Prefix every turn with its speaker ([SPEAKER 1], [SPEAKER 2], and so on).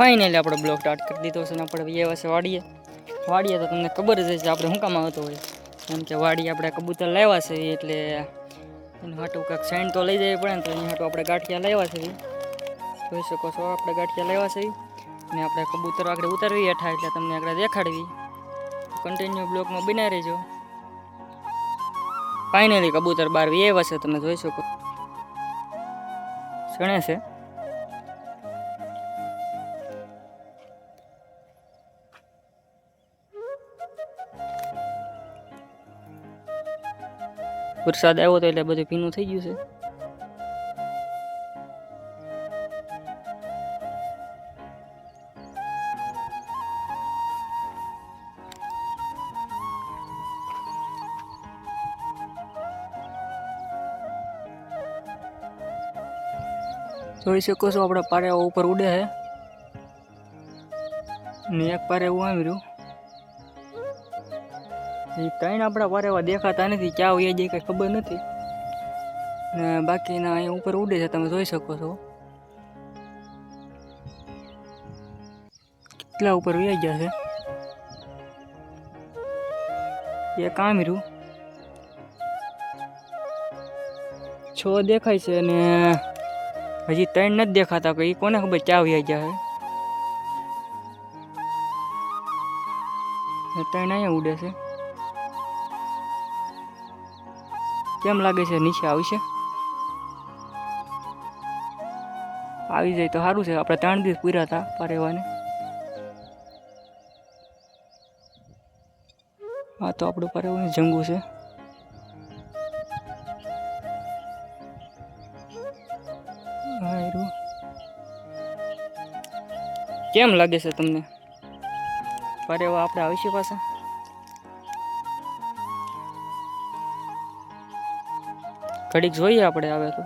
[SPEAKER 1] Finally આપણે blog start કરી દીધો છે ને આપણે બે છે વાડીએ. વાડીએ તો તમને ખબર જ છે આપણે શું કામ આવતો હોય. કેમ કે વાડી આપણે કબૂતર લાવ્યા છે એટલે એનું હાટું કાંઈક સાઈન તો લઈ જવી પડે ને તો એની હાટું આપણે ગાંઠિયા લાવ્યા છે. જોઈ શકો છો, આપણે ગાંઠિયા લાવ્યા છે. અને આપણે કબૂતર આગળ ઉતારવી હેઠા એટલે તમને આગળ દેખાડવી. કન્ટિન્યુ બ્લોકમાં બનાવી રહેજો. ફાઇનલી કબૂતર બાર વ્યવા છે, તમે જોઈ શકો. શણે છે? વરસાદ આવ્યો તો એટલે બધું ભીનું થઈ ગયું છે. જોઈ શકો છો, આપણા પારે ઉપર ઉડે છે. ને એક પારે એવું આવી રહ્યું. એ ત્રણ આપણા એવા દેખાતા નથી, ક્યાં હોય જે કઈ ખબર નથી. ને બાકીના અહીંયા ઉપર ઉડે છે, તમે જોઈ શકો છો. કેટલા ઉપર વ્યાઈ ગયા છે? એ રહ્યું છ દેખાય છે અને હજી ત્રણ નથી દેખાતા કે એ કોને ખબર ક્યાં વ્યાઈ ગયા છે? ત્રણ અહીંયા ઉડે છે. કેમ લાગે છે નીચે આવશે આવી જાય તો સારું છે. આપણે ત્રણ દિવસ પૂર્યા હતા પરેવાને હા તો આપણું પારેવાનું જંગુ છે. કેમ લાગે છે તમને? પરેવા આપણે આવીશું પાછા? ઘડીક જોઈએ આપણે આવે તો.